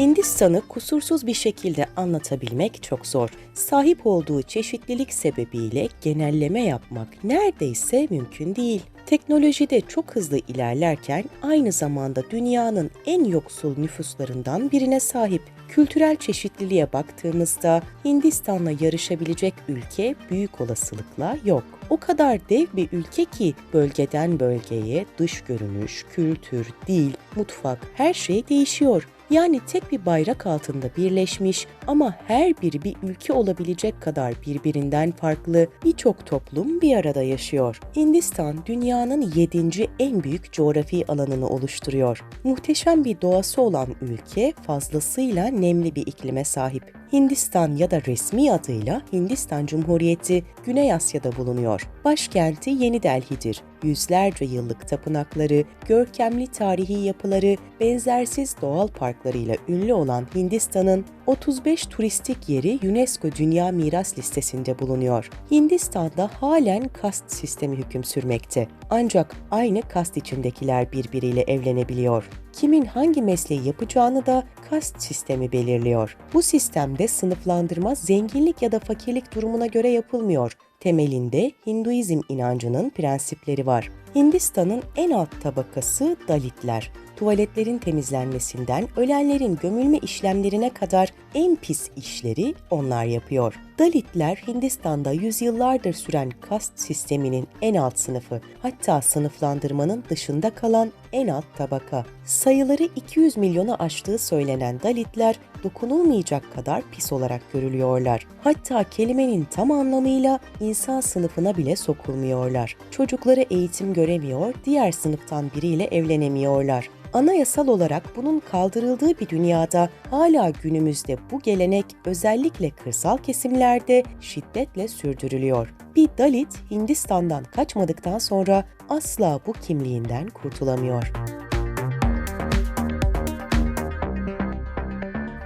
Hindistan'ı kusursuz bir şekilde anlatabilmek çok zor. Sahip olduğu çeşitlilik sebebiyle genelleme yapmak neredeyse mümkün değil. Teknolojide çok hızlı ilerlerken aynı zamanda dünyanın en yoksul nüfuslarından birine sahip. Kültürel çeşitliliğe baktığımızda Hindistan'la yarışabilecek ülke büyük olasılıkla yok. O kadar dev bir ülke ki bölgeden bölgeye dış görünüş, kültür, dil, mutfak her şey değişiyor. Yani tek bir bayrak altında birleşmiş ama her biri bir ülke olabilecek kadar birbirinden farklı birçok toplum bir arada yaşıyor. Hindistan dünyanın 7. en büyük coğrafi alanını oluşturuyor. Muhteşem bir doğası olan ülke fazlasıyla nemli bir iklime sahip. Hindistan ya da resmi adıyla Hindistan Cumhuriyeti Güney Asya'da bulunuyor. Başkenti Yeni Delhi'dir. Yüzlerce yıllık tapınakları, görkemli tarihi yapıları, benzersiz doğal parklarıyla ünlü olan Hindistan'ın 35 turistik yeri UNESCO Dünya Miras Listesi'nde bulunuyor. Hindistan'da halen kast sistemi hüküm sürmekte. Ancak aynı kast içindekiler birbiriyle evlenebiliyor. Kimin hangi mesleği yapacağını da kast sistemi belirliyor. Bu sistemde sınıflandırma zenginlik ya da fakirlik durumuna göre yapılmıyor. Temelinde Hinduizm inancının prensipleri var. Hindistan'ın en alt tabakası Dalitler tuvaletlerin temizlenmesinden ölenlerin gömülme işlemlerine kadar en pis işleri onlar yapıyor. Dalitler Hindistan'da yüzyıllardır süren kast sisteminin en alt sınıfı, hatta sınıflandırmanın dışında kalan en alt tabaka. Sayıları 200 milyonu aştığı söylenen Dalitler dokunulmayacak kadar pis olarak görülüyorlar. Hatta kelimenin tam anlamıyla insan sınıfına bile sokulmuyorlar. Çocukları eğitim göremiyor, diğer sınıftan biriyle evlenemiyorlar. Anayasal olarak bunun kaldırıldığı bir dünyada hala günümüzde bu gelenek özellikle kırsal kesimlerde şiddetle sürdürülüyor. Bir Dalit Hindistan'dan kaçmadıktan sonra asla bu kimliğinden kurtulamıyor.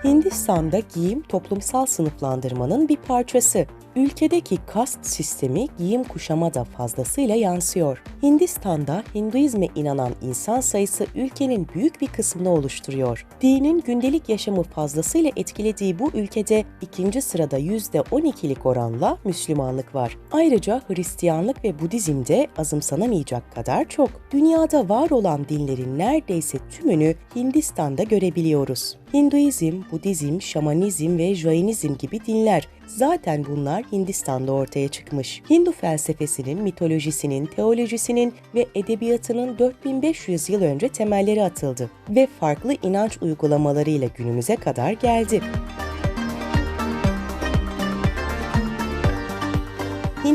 Hindistan'da giyim toplumsal sınıflandırmanın bir parçası. Ülkedeki kast sistemi giyim kuşama da fazlasıyla yansıyor. Hindistan'da Hinduizme inanan insan sayısı ülkenin büyük bir kısmını oluşturuyor. Dinin gündelik yaşamı fazlasıyla etkilediği bu ülkede ikinci sırada %12'lik oranla Müslümanlık var. Ayrıca Hristiyanlık ve Budizm'de azımsanamayacak kadar çok. Dünyada var olan dinlerin neredeyse tümünü Hindistan'da görebiliyoruz. Hinduizm, Budizm, Şamanizm ve Jainizm gibi dinler. Zaten bunlar Hindistan'da ortaya çıkmış. Hindu felsefesinin, mitolojisinin, teolojisinin ve edebiyatının 4500 yıl önce temelleri atıldı ve farklı inanç uygulamalarıyla günümüze kadar geldi.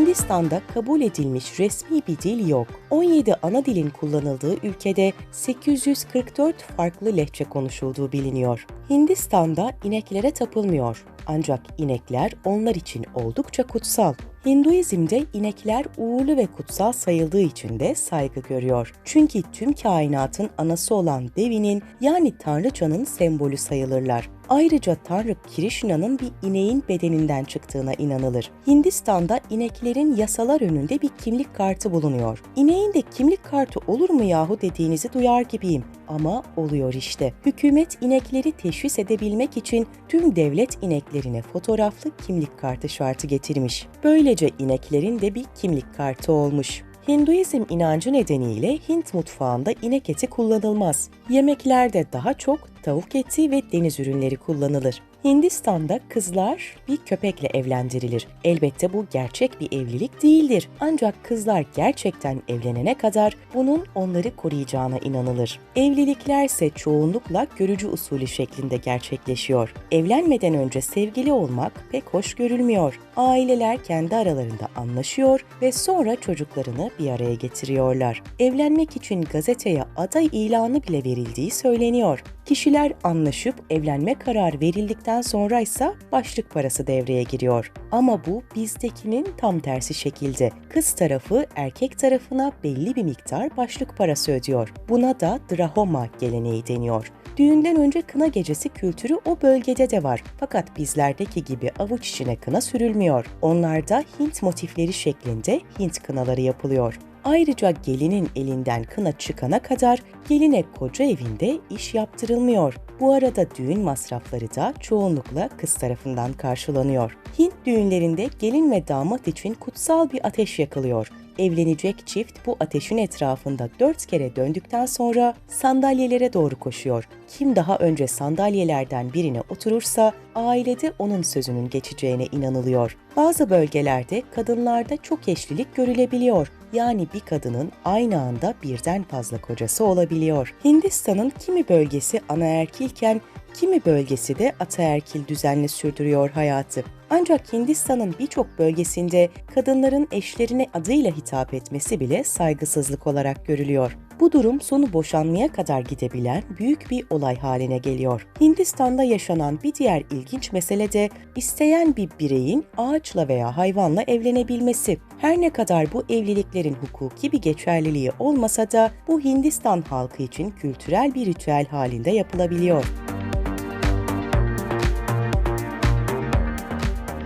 Hindistan'da kabul edilmiş resmi bir dil yok. 17 ana dilin kullanıldığı ülkede 844 farklı lehçe konuşulduğu biliniyor. Hindistan'da ineklere tapılmıyor. Ancak inekler onlar için oldukça kutsal. Hinduizm'de inekler uğurlu ve kutsal sayıldığı için de saygı görüyor. Çünkü tüm kainatın anası olan Devi'nin yani Tanrıçanın sembolü sayılırlar. Ayrıca Tanrı Krishna'nın bir ineğin bedeninden çıktığına inanılır. Hindistan'da ineklerin yasalar önünde bir kimlik kartı bulunuyor. İneğin de kimlik kartı olur mu yahu dediğinizi duyar gibiyim. Ama oluyor işte. Hükümet inekleri teşhis edebilmek için tüm devlet ineklerine fotoğraflı kimlik kartı şartı getirmiş. Böylece ineklerin de bir kimlik kartı olmuş. Hinduizm inancı nedeniyle Hint mutfağında inek eti kullanılmaz. Yemeklerde daha çok tavuk eti ve deniz ürünleri kullanılır. Hindistan'da kızlar bir köpekle evlendirilir. Elbette bu gerçek bir evlilik değildir. Ancak kızlar gerçekten evlenene kadar bunun onları koruyacağına inanılır. Evlilikler ise çoğunlukla görücü usulü şeklinde gerçekleşiyor. Evlenmeden önce sevgili olmak pek hoş görülmüyor. Aileler kendi aralarında anlaşıyor ve sonra çocuklarını bir araya getiriyorlar. Evlenmek için gazeteye aday ilanı bile verildiği söyleniyor. Kişiler anlaşıp evlenme kararı verildikten sonra ise başlık parası devreye giriyor. Ama bu bizdekinin tam tersi şekilde. Kız tarafı erkek tarafına belli bir miktar başlık parası ödüyor. Buna da drahoma geleneği deniyor. Düğünden önce kına gecesi kültürü o bölgede de var. Fakat bizlerdeki gibi avuç içine kına sürülmüyor. Onlarda Hint motifleri şeklinde Hint kınaları yapılıyor. Ayrıca gelinin elinden kına çıkana kadar geline koca evinde iş yaptırılmıyor. Bu arada düğün masrafları da çoğunlukla kız tarafından karşılanıyor. Hint düğünlerinde gelin ve damat için kutsal bir ateş yakılıyor. Evlenecek çift bu ateşin etrafında dört kere döndükten sonra sandalyelere doğru koşuyor. Kim daha önce sandalyelerden birine oturursa ailede onun sözünün geçeceğine inanılıyor. Bazı bölgelerde kadınlarda çok eşlilik görülebiliyor. Yani bir kadının aynı anda birden fazla kocası olabiliyor. Hindistan'ın kimi bölgesi anaerkilken kimi bölgesi de ataerkil düzenle sürdürüyor hayatı. Ancak Hindistan'ın birçok bölgesinde kadınların eşlerine adıyla hitap etmesi bile saygısızlık olarak görülüyor. Bu durum sonu boşanmaya kadar gidebilen büyük bir olay haline geliyor. Hindistan'da yaşanan bir diğer ilginç mesele de isteyen bir bireyin ağaçla veya hayvanla evlenebilmesi. Her ne kadar bu evliliklerin hukuki bir geçerliliği olmasa da bu Hindistan halkı için kültürel bir ritüel halinde yapılabiliyor.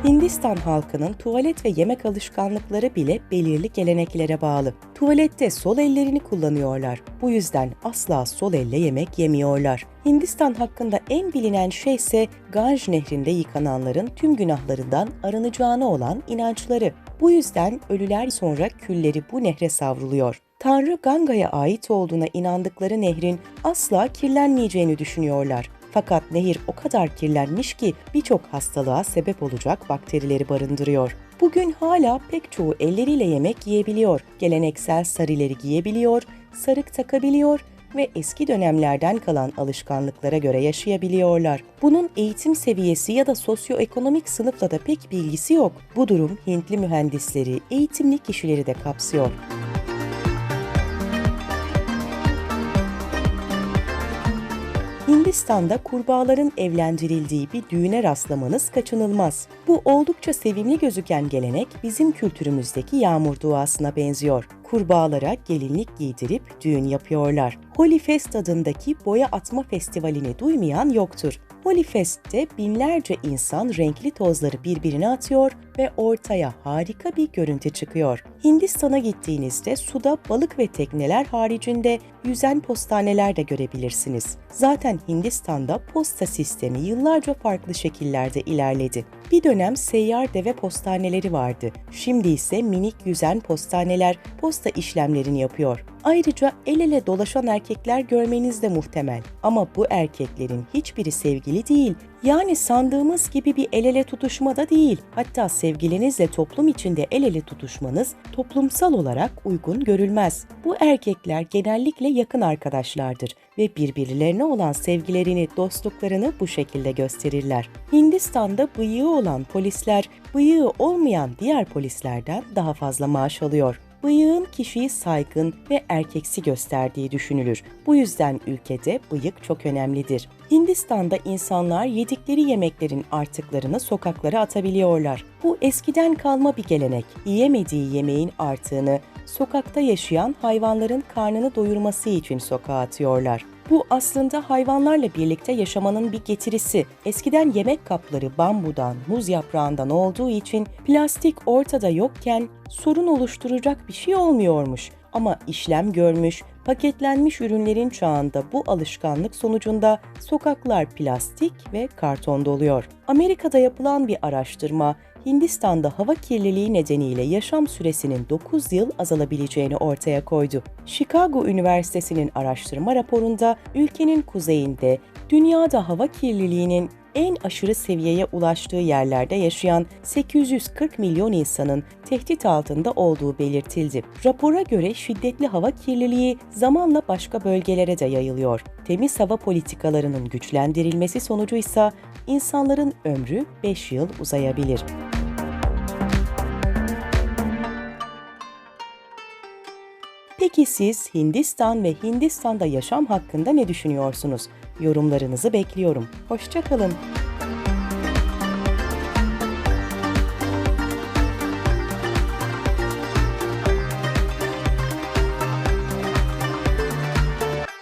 Hindistan halkının tuvalet ve yemek alışkanlıkları bile belirli geleneklere bağlı. Tuvalette sol ellerini kullanıyorlar. Bu yüzden asla sol elle yemek yemiyorlar. Hindistan hakkında en bilinen şey ise Ganj nehrinde yıkananların tüm günahlarından arınacağına olan inançları. Bu yüzden ölüler sonra külleri bu nehre savruluyor. Tanrı Ganga'ya ait olduğuna inandıkları nehrin asla kirlenmeyeceğini düşünüyorlar. Fakat nehir o kadar kirlenmiş ki birçok hastalığa sebep olacak bakterileri barındırıyor. Bugün hala pek çoğu elleriyle yemek yiyebiliyor, geleneksel sarileri giyebiliyor, sarık takabiliyor ve eski dönemlerden kalan alışkanlıklara göre yaşayabiliyorlar. Bunun eğitim seviyesi ya da sosyoekonomik sınıfla da pek bir ilgisi yok. Bu durum Hintli mühendisleri, eğitimli kişileri de kapsıyor. Hindistan'da kurbağaların evlendirildiği bir düğüne rastlamanız kaçınılmaz. Bu oldukça sevimli gözüken gelenek bizim kültürümüzdeki yağmur duasına benziyor. Kurbağalara gelinlik giydirip düğün yapıyorlar. Holy Fest adındaki boya atma festivalini duymayan yoktur. Holy Fest'te binlerce insan renkli tozları birbirine atıyor ve ortaya harika bir görüntü çıkıyor. Hindistan'a gittiğinizde suda balık ve tekneler haricinde yüzen postaneler de görebilirsiniz. Zaten Hindistan'da posta sistemi yıllarca farklı şekillerde ilerledi. Bir dönem seyyar deve postaneleri vardı. Şimdi ise minik yüzen postaneler posta işlemlerini yapıyor. Ayrıca el ele dolaşan erkekler görmeniz de muhtemel. Ama bu erkeklerin hiçbiri sevgili değil. Yani sandığımız gibi bir el ele tutuşma da değil. Hatta sevgilinizle toplum içinde el ele tutuşmanız toplumsal olarak uygun görülmez. Bu erkekler genellikle yakın arkadaşlardır ve birbirlerine olan sevgilerini, dostluklarını bu şekilde gösterirler. Hindistan'da bıyığı olan polisler bıyığı olmayan diğer polislerden daha fazla maaş alıyor bıyığın kişiyi saygın ve erkeksi gösterdiği düşünülür. Bu yüzden ülkede bıyık çok önemlidir. Hindistan'da insanlar yedikleri yemeklerin artıklarını sokaklara atabiliyorlar. Bu eskiden kalma bir gelenek. Yiyemediği yemeğin artığını sokakta yaşayan hayvanların karnını doyurması için sokağa atıyorlar. Bu aslında hayvanlarla birlikte yaşamanın bir getirisi. Eskiden yemek kapları bambudan, muz yaprağından olduğu için plastik ortada yokken sorun oluşturacak bir şey olmuyormuş. Ama işlem görmüş, paketlenmiş ürünlerin çağında bu alışkanlık sonucunda sokaklar plastik ve karton doluyor. Amerika'da yapılan bir araştırma Hindistan'da hava kirliliği nedeniyle yaşam süresinin 9 yıl azalabileceğini ortaya koydu. Chicago Üniversitesi'nin araştırma raporunda ülkenin kuzeyinde dünyada hava kirliliğinin en aşırı seviyeye ulaştığı yerlerde yaşayan 840 milyon insanın tehdit altında olduğu belirtildi. Rapora göre şiddetli hava kirliliği zamanla başka bölgelere de yayılıyor. Temiz hava politikalarının güçlendirilmesi sonucu ise insanların ömrü 5 yıl uzayabilir. Peki siz Hindistan ve Hindistan'da yaşam hakkında ne düşünüyorsunuz? Yorumlarınızı bekliyorum. Hoşçakalın.